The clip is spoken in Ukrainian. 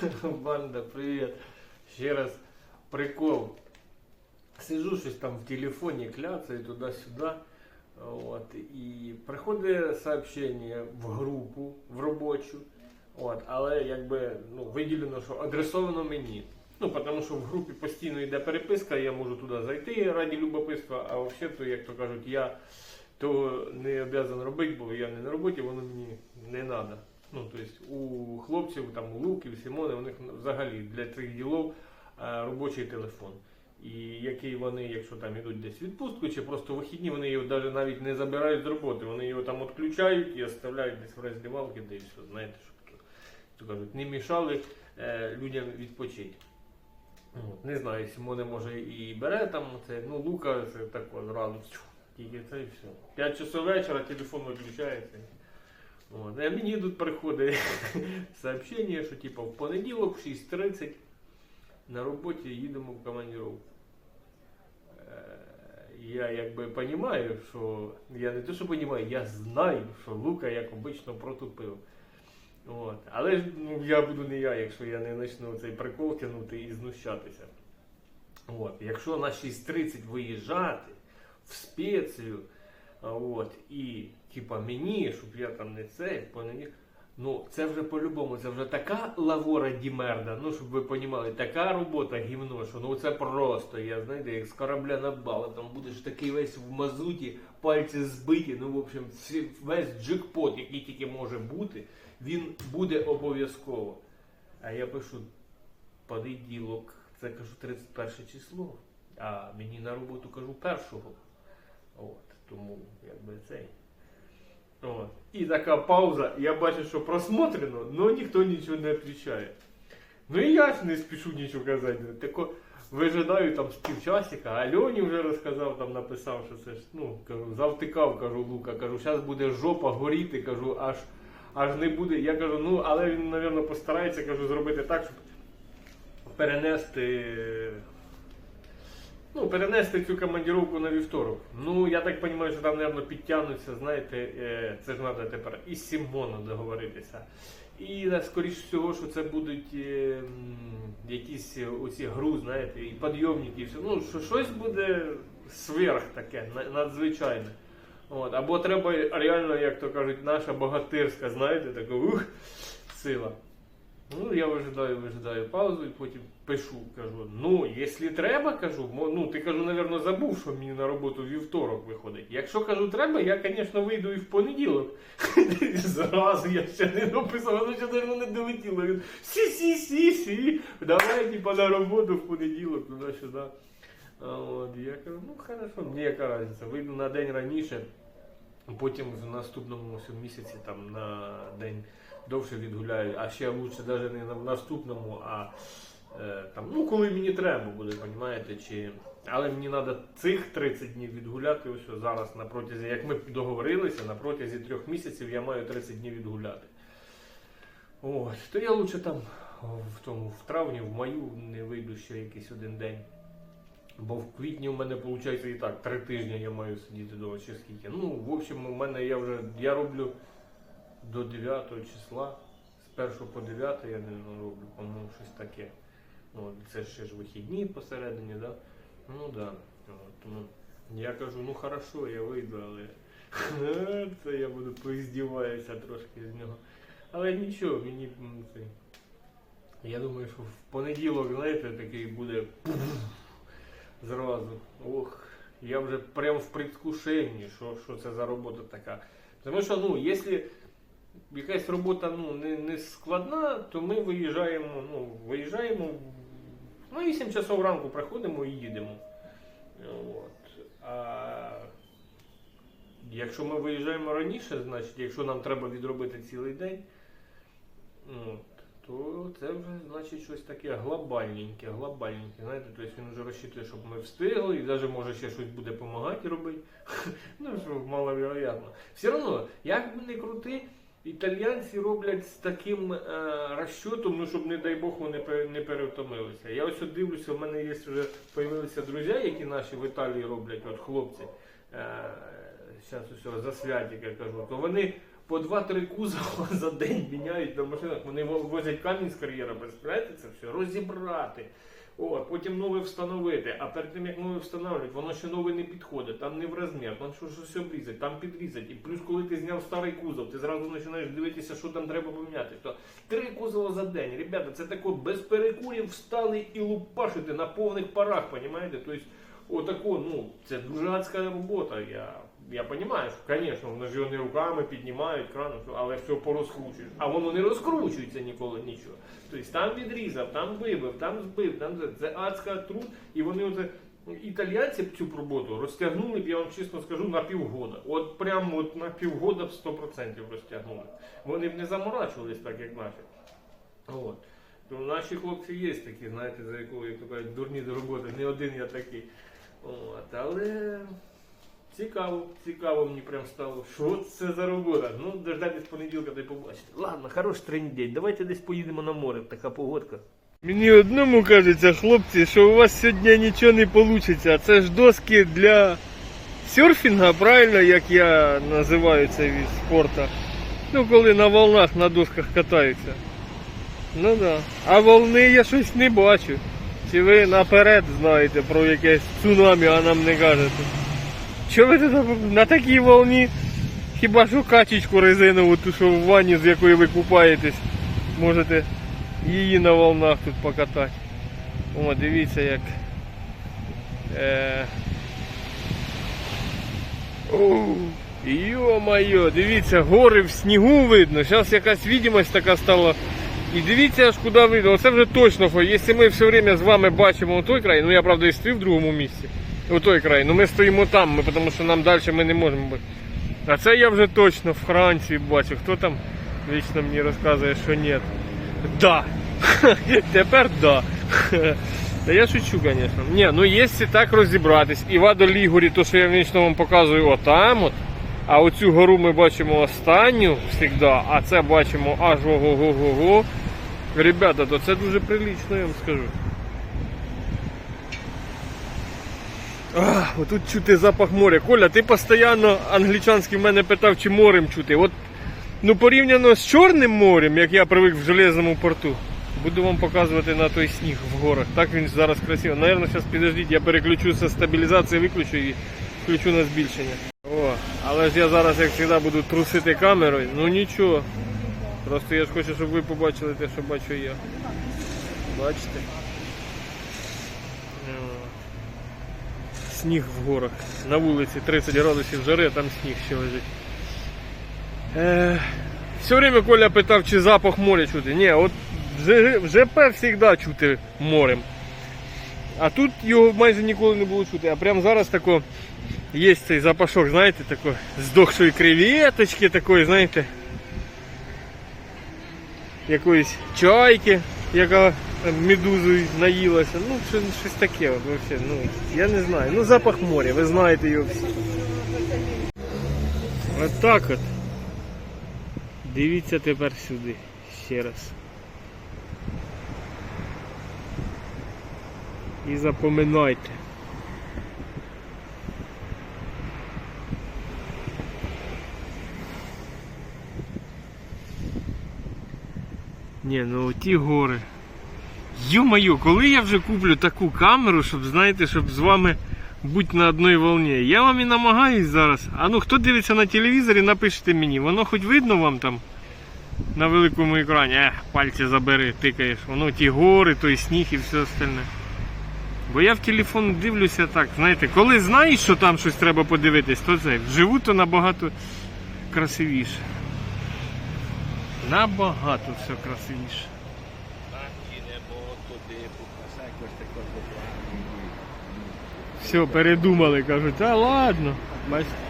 Банда, привіт. Ще раз прикол. Сижу щось там в телефоні, кляцаю туди-сюди. От, і приходить сообщення в групу, в робочу. От, але якби ну, виділено, що адресовано мені. Ну, тому що в групі постійно йде переписка, я можу туди зайти раді любопитства, а взагалі, то, як то кажуть, я того не обов'язаний робити, бо я не на роботі, воно мені не треба. Ну, тобто у хлопців, там, у Луків, Сімони, у них взагалі для цих ділов е, робочий телефон. І який вони, якщо там йдуть десь відпустку чи просто вихідні, вони його навіть не забирають з роботи. Вони його там відключають і оставляють десь в роздівалки, де і все. Знаєте, що то кажуть, не мішали е, людям відпочити. От, не знаю, Сімоне може і бере там це, ну Лука це тако зразу тільки це і все. 5 часов вечора телефон виключається. От. А мені тут приходить сообщення, що типу, в понеділок в 6.30 на роботі їдемо в командировку. Е, Я якби розумію, що я не те, що розумію, я знаю, що Лука, як обично, протупив. От. Але ж ну, я буду не я, якщо я не почну цей прикол тягнути і знущатися. От. Якщо на 6.30 виїжджати в спецію, от, і типа мені, щоб я там не це, понеділок, ну це вже по-любому, це вже така лавора дімерда, ну щоб ви понімали, така робота гімно, що ну це просто, я знаєте, як з корабля на бал, там будеш такий весь в мазуті, пальці збиті, ну в общем, весь джекпот, який тільки може бути, він буде обов'язково. А я пишу понеділок, це кажу 31 число, а мені на роботу кажу першого. От, тому якби цей. От. І така пауза, я бачу, що просмотрено, але ніхто нічого не відповідає. Ну і я не спішу нічого казати. Тако вижидаю там з півчасика, а Льоні вже розказав, там написав, що це ж, ну, кажу, завтикав, кажу, Лука, кажу, зараз буде жопа горіти, кажу, аж, аж не буде. Я кажу, ну, але він, мабуть, постарається, кажу, зробити так, щоб перенести. Ну, перенести цю командировку на вівторок. Ну, я так розумію, що там, мабуть, підтягнуться, знаєте, е, це ж треба тепер і з Сімоном договоритися. І е, скоріш всього, що це будуть е, якісь оці гру, знаєте, і підйомники, і все. Ну, що щось буде сверх таке, надзвичайне. От. Або треба реально, як то кажуть, наша богатирська, знаєте, така ух, сила. Ну, я вижидаю, вижидаю паузу і потім пишу, кажу, ну, якщо треба, кажу, ну, ти кажу, напевно, забув, що мені на роботу вівторок виходить. Якщо кажу, треба, я, звісно, вийду і в понеділок. Зразу я ще не написав, воно ще навіть не долетіло. Він сі, сі, сі, сі, давай, типа, на роботу в понеділок, туди-сюди. От, я кажу, ну, хорошо, мені яка різниця, вийду на день раніше, потім в наступному місяці, там, на день довше відгуляю, а ще лучше навіть не в наступному, а е, там, ну коли мені треба буде, розумієте, чи. Але мені треба цих 30 днів відгуляти. Ось зараз на протязі, як ми договорилися, на протязі трьох місяців я маю 30 днів відгуляти. От, то я лучше там в тому в травні, в маю не вийду ще якийсь один день. Бо в квітні у мене виходить і так, три тижні я маю сидіти вдома чи скільки. Ну, в общем, у мене я вже я роблю до 9 числа, з 1 по 9 я не роблю, по-моєму, щось таке. Ну, це ще ж вихідні посередині, да? Ну да. Тому я кажу, ну хорошо, я вийду, але це я буду поіздіваюся трошки з нього. Але нічого, мені це. Я думаю, що в понеділок, знаєте, такий буде зразу. Ох, я вже прям в предвкушенні, що, що це за робота така. Тому що, ну, якщо якась робота ну, не, не складна, то ми виїжджаємо, ну, виїжджаємо на 8 часов ранку приходимо і їдемо. От. А якщо ми виїжджаємо раніше, значить, якщо нам треба відробити цілий день, от, то це вже значить щось таке глобальненьке, глобальненьке. Знаєте, тобто він вже розчитує, щоб ми встигли, і навіть може ще щось буде допомагати робити. Ну, що маловероятно. Все одно, як би не крути, італійці роблять з таким е, розчотом, ну щоб, не дай Бог, вони не перевтомилися. Я ось дивлюся, в мене є вже появилися друзі, які наші в Італії роблять, от хлопці. Е, зараз усе за святик, я кажу, то вони по 2-3 кузова за день міняють на машинах. Вони возять камінь з кар'єра, представляєте це все? Розібрати. О, потім нове встановити. А перед тим як нове встановлюють, воно ще нове не підходить, там не в розмір, там що щось обрізать, там підрізать. І плюс, коли ти зняв старий кузов, ти зразу починаєш дивитися, що там треба поміняти. То три кузова за день. Ребята, це тако без перекурів встали і лупашити на повних парах, понімаєте? Тобто, отако, ну, це дуже адська робота. Я, я розумію, що, звісно, вони ж руками піднімають, краном, але все порозкручуєш. А воно не розкручується ніколи нічого. Тобто там відрізав, там вибив, там збив, там це, адська труд, і вони оце. ну, Італійці цю роботу розтягнули б, я вам чесно скажу, на півгода. От прямо от на півгода б 100% розтягнули. Вони б не заморачувались так, як наші. От. То наші хлопці є такі, знаєте, за якого, як то кажуть, дурні до роботи, не один я такий. От. Але цікаво, цікаво мені прям стало. Що це за робота? Ну, дождатись понеділка та й побачите. Ладно, хороший трендень. Давайте десь поїдемо на море, така погодка. Мені одному кажеться, хлопці, що у вас сьогодні нічого не вийде. Це ж доски для серфінга, правильно, як я називаю цей від спорту. Ну, коли на волнах на досках катаються. Ну да. А волни я щось не бачу. Чи ви наперед знаєте про якесь цунамі, а нам не кажете? Що ви тут на такій волні? Хіба що качечку резинову, ту, що в ванні, з якої ви купаєтесь, можете її на волнах тут покатати. О, дивіться як. Е... Йо-моє, дивіться, гори в снігу видно. Зараз якась відомість така стала. І дивіться аж куди видно. Оце вже точно. Якщо ми все время з вами бачимо той край, ну я правда і стою в другому місці. У той край, ну ми стоїмо там, ми, тому що нам далі ми не можемо бути. А це я вже точно в Франції бачу. Хто там вічно мені розказує, що ні. Да. Тепер да. Та я шучу, звісно. Ні, ну якщо так розібратись, і в Адолігорі, то що я вічно вам показую отам от, а оцю гору ми бачимо останню завжди, а це бачимо аж ого-го-го-го. Ребята, то це дуже прилично, я вам скажу. Ах, отут чути запах моря. Коля, ти постійно англічанський в мене питав, чи морем чути. От, ну порівняно з Чорним морем, як я привик в железному порту, буду вам показувати на той сніг в горах. Так він зараз красиво. Наверно, зараз підождіть, я переключу зі стабілізації, виключу і включу на збільшення. О, але ж я зараз, як завжди, буду трусити камерою. Ну нічого. Просто я ж хочу, щоб ви побачили те, що бачу я. Бачите? Сніг в горах. На вулиці 30 градусів жари, а там сніг ще лежить. Е, все время Коля питав, чи запах моря чути. Ні, от в ЖП завжди чути морем. А тут його майже ніколи не було чути. А прямо зараз тако є цей запашок, знаєте, тако, здохшої креветочки такої, знаєте. Якоїсь чайки, яка медузою наїлася. Ну, що- щось таке. Вообще, ну, я не знаю. Ну, запах моря, ви знаєте його всі. От так от. Дивіться тепер сюди ще раз. І запоминайте. Ні, ну ті гори. Ю-маю, коли я вже куплю таку камеру, щоб знаєте, щоб з вами бути на одній волні. Я вам і намагаюсь зараз. А ну хто дивиться на телевізорі, напишіть мені. Воно хоч видно вам там на великому екрані. Ех, пальці забери, тикаєш. Воно ті гори, той сніг і все остальне. Бо я в телефон дивлюся так, знаєте, коли знаєш, що там щось треба подивитись, то це вживу то набагато красивіше. Набагато все красивіше. Все, передумали, кажуть, та ладно. Бачите.